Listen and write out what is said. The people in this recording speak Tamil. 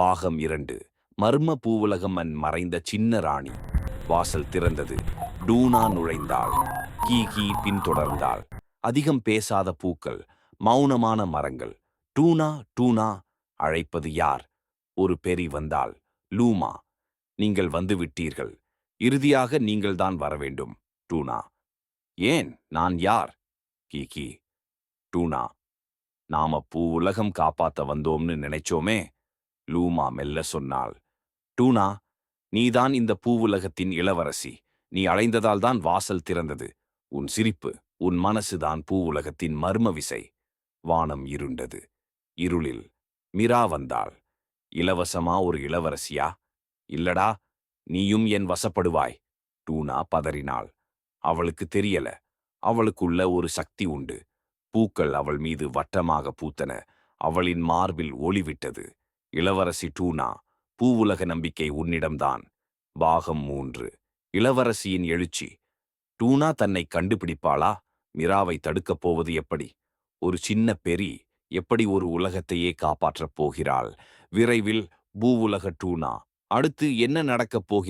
பாகம் இரண்டு. மர்ம பூவுலகம் அன் மறைந்த சின்ன ராணி. வாசல் திறந்தது. டூனா நுழைந்தாள். கீ கீ பின்தொடர்ந்தாள் அதிகம் பேசாத பூக்கள். மௌனமான மரங்கள். டூனா டூனா அழைப்பது யார்? ஒரு பெரி வந்தாள். லூமா நீங்கள் வந்து விட்டீர்கள். இறுதியாக நீங்கள்தான் வர வேண்டும். டூனா ஏன்? நான் யார்? கீ கீ டூனா நாம பூ உலகம் காப்பாத்த வந்தோம்னு நினைச்சோமே? லூமா மெல்ல சொன்னாள். டூனா நீதான் இந்த பூவுலகத்தின் இளவரசி. நீ அலைந்ததால் தான் வாசல் திறந்தது. உன் சிரிப்பு உன் மனசுதான் பூவுலகத்தின் மர்ம விசை. வானம் இருண்டது. இருளில் மிரா வந்தாள். இலவசமா ஒரு இளவரசியா? இல்லடா நீயும் என் வசப்படுவாய். டூனா பதறினாள். அவளுக்கு தெரியல. அவளுக்குள்ள ஒரு சக்தி உண்டு. பூக்கள் அவள் மீது வட்டமாக பூத்தன. அவளின் மார்பில் ஒளிவிட்டது இளவரசி டூனா பூவுலக நம்பிக்கை உன்னிடம்தான். பாகம் மூன்று. இளவரசியின் எழுச்சி. டூனா தன்னை கண்டுபிடிப்பாளா? மிராவை தடுக்கப் போவது எப்படி? ஒரு சின்ன பெரி எப்படி ஒரு உலகத்தையே காப்பாற்றப் போகிறாள்? விரைவில் பூவுலக டூனா. அடுத்து என்ன நடக்கப் போகிறது?